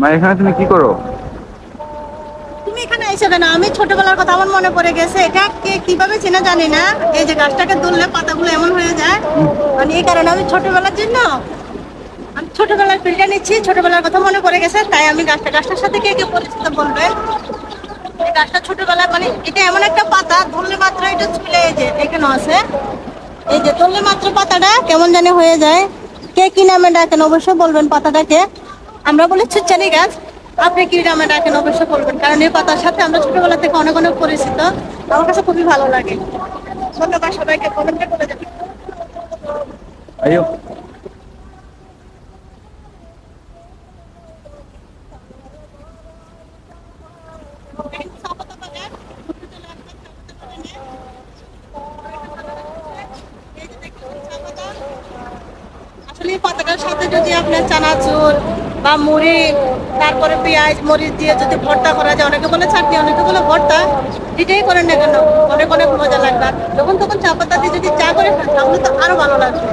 মা, এখানে তুমি কি করো? তুমি এখানে এসে কেন? আমি ছোটবেলার কথা আমার মনে পড়ে গেছে। এটা কে কীভাবে চেনা জানি না। এই যে গাছটাকে তুললে পাতাগুলো এমন হয়ে যায়। মানে এই কারণে আমি ছোটবেলার জন্য আমি ছোটবেলার ফিল্ডটা নিচ্ছি। ছোটবেলার কথা মনে পড়ে গেছে, তাই আমি গাছটা গাছটার সাথে কে কে পরিচিত বলবে? এই গাছটা ছোটবেলায় মানে এটা এমন একটা পাতা, ধরলে মাত্র এটা চলে এই যে এখানে আছে। এই যে ধরলে মাত্র পাতাটা কেমন জানি হয়ে যায়। কে কি নামে ডাকেন অবশ্যই বলবেন পাতাটাকে। আমরা বলেছি চুচ্চানি গাছ আপনি কি নামে ডাকেন অবশ্যই বলবেন। কারণ এই পাতার সাথে আমরা ছোটবেলা থেকে অনেক অনেক পরিচিত। আমার কাছে খুবই ভালো লাগে। ধন্যবাদ সবাইকে কমেন্টে করে যাবেন আসলে পাতাটার সাথে যদি আপনার চানাচুর বা মুড়ি, তারপরে পেঁয়াজ, মরিচ দিয়ে যদি ভর্তা করা যায়, অনেকে বলে চাটনি, অনেকে বলে ভর্তা। যেটাই করেন না কেন? অনেক অনেক মজা লাগবে। যখন তখন চা পাতা দিয়ে যদি চা করে তাহলে তো আরও ভালো লাগবে।